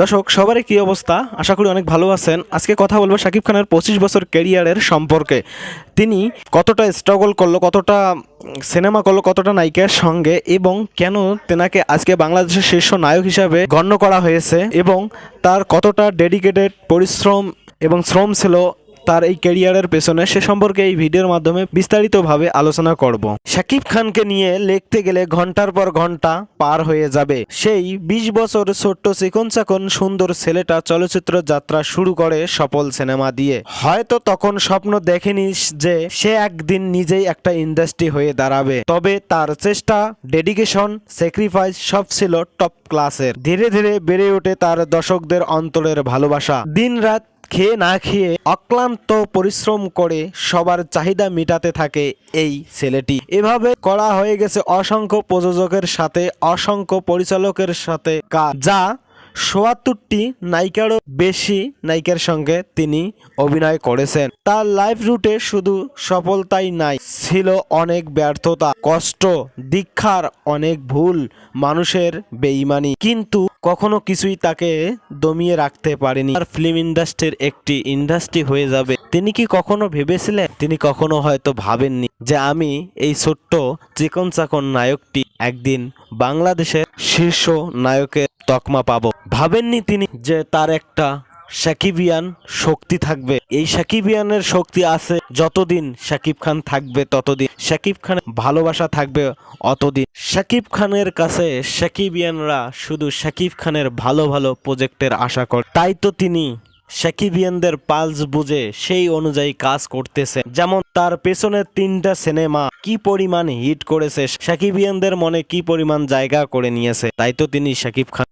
দর্শক, সবারই কী অবস্থা? আশা করি অনেক ভালো আছেন। আজকে কথা বলব শাকিব খানের পঁচিশ বছর কেরিয়ারের সম্পর্কে। তিনি কতটা স্ট্রাগল করল, কতটা সিনেমা করল, কতটা নায়িকার সঙ্গে, এবং কেন তেনাকে আজকে বাংলাদেশের শীর্ষ নায়ক হিসাবে গণ্য করা হয়েছে, এবং তার কতটা ডেডিকেটেড পরিশ্রম এবং শ্রম ছিল তার এই ক্যারিয়ারের পেছনে সে সম্পর্কে এই ভিডিওর মাধ্যমে বিস্তারিতভাবে আলোচনা করব। শাকিব খানকে নিয়ে লিখতে গেলে ঘণ্টার পর ঘণ্টা পার হয়ে যাবে। সেই ২০ বছর ছোট্ট চিকন চাকন সুন্দর ছেলেটা চলচ্চিত্র যাত্রা শুরু করে সফল সিনেমা দিয়ে। হয়তো তখন স্বপ্ন দেখেনি যে সে একদিন নিজেই একটা ইন্ডাস্ট্রি হয়ে দাঁড়াবে। তবে তার চেষ্টা, ডেডিকেশন, স্যাক্রিফাইস সব ছিল টপ ক্লাসের। ধীরে ধীরে বেড়ে ওঠে তার দর্শকদের অন্তরের ভালোবাসা। দিন রাত খেয়ে না খেয়ে অক্লান্ত পরিশ্রম করে সবার চাহিদা মেটাতে থাকে এই ছেলেটি। এভাবে করা হয়ে গেছে অসংখ্য প্রযোজকের সাথে, অসংখ্য পরিচালকের সাথে কাজ, যা সোয়াত্তরটি নায়িকারও বেশি নায়িকার সঙ্গে তিনি অভিনয় করেছেন। তার লাইফ রুটে শুধু সফলতাই নাই, ছিল অনেক ব্যর্থতা, কষ্ট, দীক্ষার অনেক ভুল, মানুষের বেইমানি। কিন্তু কখনো কিছুই তাকে দমিয়ে রাখতে পারেনি। আর ফিল্ম ইন্ডাস্ট্রির একটি ইন্ডাস্ট্রি হয়ে যাবে। তিনি কি কখনো ভেবেছিলেন? তিনি কখনো হয়তো ভাবেননি যে আমি এই ছোট্ট চিকন চাকন নায়কটি একদিন বাংলাদেশের শীর্ষ নায়কের তকমা পাবো। ভাবেননি তিনি যে তার একটা সাকিবিয়ান শক্তি থাকবে। এই সাকিবিয়ানের শক্তি আছে যতদিন সাকিব খান থাকবে ততদিন। সাকিব খানের ভালোবাসা থাকবে অতদিন। সাকিব খানের কাছে শাকিবিয়ানরা শুধু শাকিব খানের ভালো ভালো প্রজেক্টের আশা করে তাই তো তিনি শাকিবিয়ানদের পালস বুঝে সেই অনুযায়ী কাজ করতেছে। যেমন তার পেছনে তিনটা সিনেমা কি পরিমাণ হিট করেছে, শাকিবিয়ানদের মনে কি পরিমাণ জায়গা করে নিয়েছে, তাই তো তিনি শাকিব খান